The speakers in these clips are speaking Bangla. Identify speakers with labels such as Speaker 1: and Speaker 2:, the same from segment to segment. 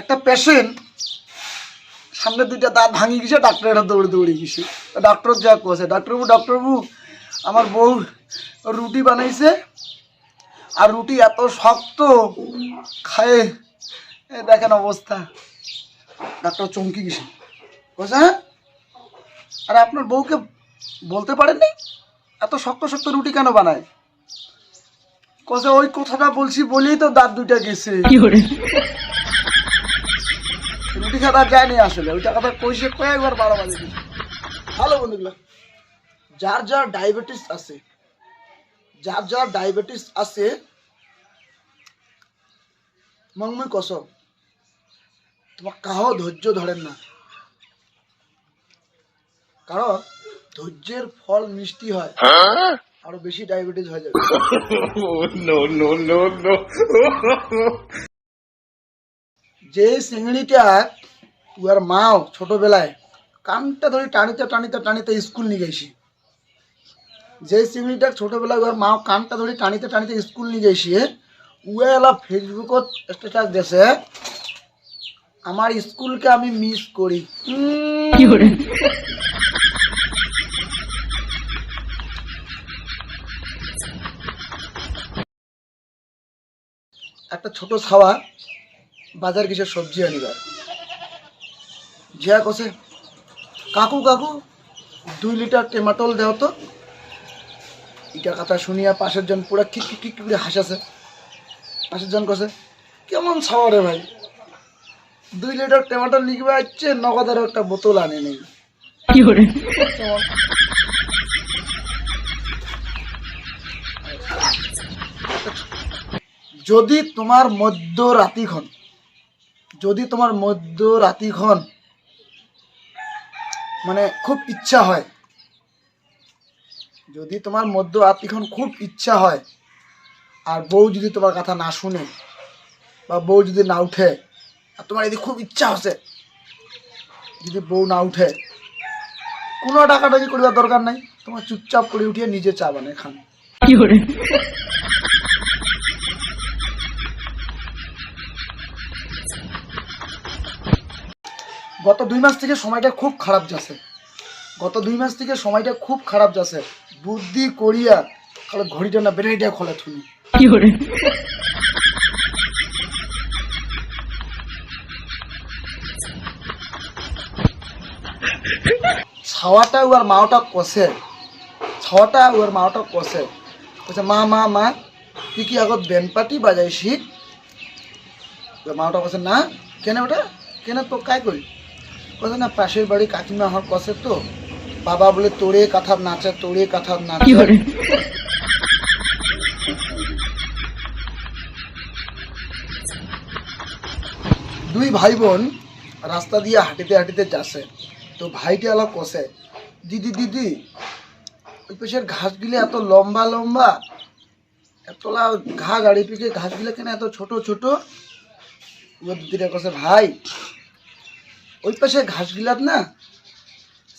Speaker 1: একটা পেশেন্ট সামনে দুইটা দাঁত ভাঙি গেছে ডাক্তারের দৌড়ে দৌড়ে গেছে। ডাক্তার যা কছে ডাক্তারবাবু ডাক্তারবাবু আমার বউ রুটি বানাইছে আর রুটি এত শক্ত খায়ে দেখেন অবস্থা। ডাক্তার চমকি গেছে। কছে হ্যাঁ? আর আপনার বউকে বলতে পারেননি? এত শক্ত শক্ত রুটি কেন বানায়? কছে ওই কথাটা বলছি বলেই তো দাঁত দুইটা গেছে। রুটি যায়নি আসলে ওই টাকাটা কইসে কয়েকবার বারো বাজে ভালো বন্ধুগুলো যার যার ডায়াবেটিস আছে যার যার ডায়াবেটিস আছে মংময় কসম তোমার কাহো ধৈর্য ধরেন না। কারণ ধৈর্যের ফল মিষ্টি হয় আরও বেশি ডায়াবেটিস হয়ে যাবে। যে চিংড়িটা উয়ার মাও ছোটবেলায় কানটা ধরে টানিতে টানিতে টানিতে স্কুল নিয়ে গেছি। যে চিংড়িটা ছোটবেলায় উয়ার মাও কানটা ধরে টানিতে টানিতে স্কুল নিয়ে গেছি উয়া এলা ফেসবুকত স্ট্যাটাস দিছে আমার স্কুলকে আমি মিস করি। একটা ছোট ছাওয়া বাজার কিছু সবজি আনিবার। জিয়া কষে কাকু কাকু দুই লিটার টেমাটল দেও তো। ইটা কথা শুনিয়া পাশের জন পুরা খিক খিক করে হাসাছে। পাশের জন কষে কেমন ছাওয়ারে ভাই? দুই লিটার টেমাটল লিখবে আসছে নগদের একটা বোতল আনে নেই। যদি তোমার মধ্য রাতিক্ষণ যদি তোমার মধ্য রাতিক্ষণ মানে খুব ইচ্ছা হয়। যদি তোমার মধ্য রাতিক্ষণ খুব ইচ্ছা হয়, আর বউ যদি তোমার কথা না শুনে, বা বউ যদি না উঠে, আর তোমার যদি খুব ইচ্ছা হচ্ছে, যদি বউ না উঠে, কোনো টাকাটাকি করিবার দরকার নাই। তোমার চুপচাপ করে উঠিয়ে নিজে চা বানায় খান। গত দুই মাস থেকে সময়টা খুব খারাপ যাচ্ছে। গত দুই মাস থেকে সময়টা খুব খারাপ যাচ্ছে। বুদ্ধি করিয়া কালে ঘড়িটা না বেড়ে দেয়া খোলা থুনি। ছাওয়াটা ওর মাওটা কষে ছাওয়াটা ওর মাওটা কষে কষে মা মা মা তুই কি আগত বেনপাটি বাজাইছি? মাওটা কষে না কেন ওটা? কেন তো কাই করি কষে না পাশের বাড়ি কাকিমা আমার কষে তো। বাবা বলে তোরে নাচে তোরে নাচে। দুই ভাই বোন রাস্তা দিয়ে হাঁটিতে হাঁটিতে যাচ্ছে। তো ভাইটি আলো কষে দিদি দিদি ওই পাশের ঘাসগুলো এত লম্বা লম্বা এতলা ঘা গাড়ি পিকে ঘাসগুলো কেন এত ছোট ছোট? ও দিদিরা কষে ভাই ওই পাশে ঘাসগুলাত না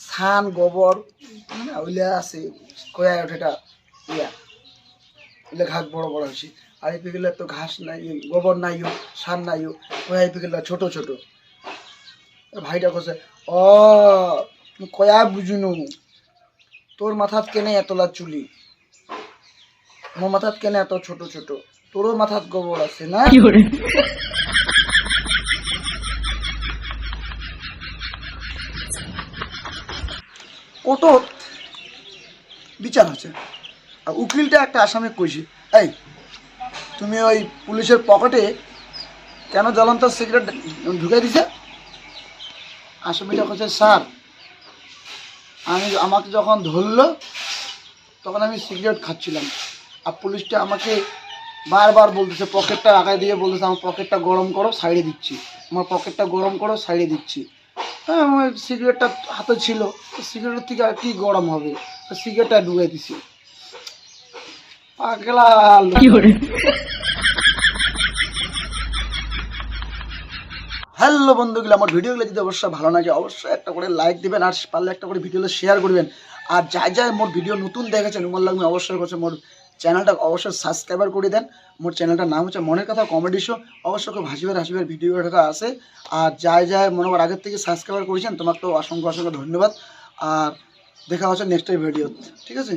Speaker 1: সান গোবর মানে ওইলা আছে কয়া ওঠেটা ইয়া। ওইলা ঘাস বড় বড় হয়েছে আর এই তো ঘাস নাই, গোবর নাইও সার নাইও কয়া পিগুলো ছোট ছোট। ভাইটা কছে মুই কয়া বুঝুনু, তোর মাথাত কেনে এতলা চুলি? মোর মাথাত কেনে এত ছোট ছোট? তোরও মাথাত গোবর আছে না? কোর্টত বিচার হচ্ছে। আর উকিলটা একটা আসামে কইছে। এই, তুমি ওই পুলিশের পকেটে কেন জ্বলন্ত সিগারেট ঢুকাই দিছে? আসামিটা কইছে, স্যার, আমি আমাকে যখন ধরলো, তখন আমি সিগারেট খাচ্ছিলাম। আর পুলিশটা আমাকে বারবার বলতেছে, পকেটটা আগায় দিয়ে বলতেছে, আমার পকেটটা গরম করো, সাইডে দিচ্ছি। আমার পকেটটা গরম করো, সাইডে দিচ্ছি। হ্যাঁ আমার সিগারেটটা হাতে ছিল। সিগারেটের থেকে আর কি গরম হবে? সিগারেটটা ডুবে দিছি। পাগলা হ্যালো বন্ধুগুলো আমার ভিডিওগুলো যদি অবশ্যই ভালো লাগে অবশ্যই একটা করে লাইক দিবেন আর পারলে একটা করে ভিডিওগুলো শেয়ার করবেন। আর যাই যাই মোর ভিডিও নতুন দেখেছেন উমার লাগবে অবশ্যই করছে মোর চ্যানেলটা অবশ্যই সাবস্ক্রাইবার করে দেন। মোট চ্যানেলটার নাম হচ্ছে মনের কথা কমেডি শো অবশ্য খুব হাসিবার হাসিবার ভিডিওটা আছে। আর যাই যাই মনে কর আগের থেকে সাবস্ক্রাইবার করেছেন তোমাকে তো অসংখ্য অসংখ্য ধন্যবাদ। আর দেখা হচ্ছে নেক্সট ভিডিও ঠিক আছে?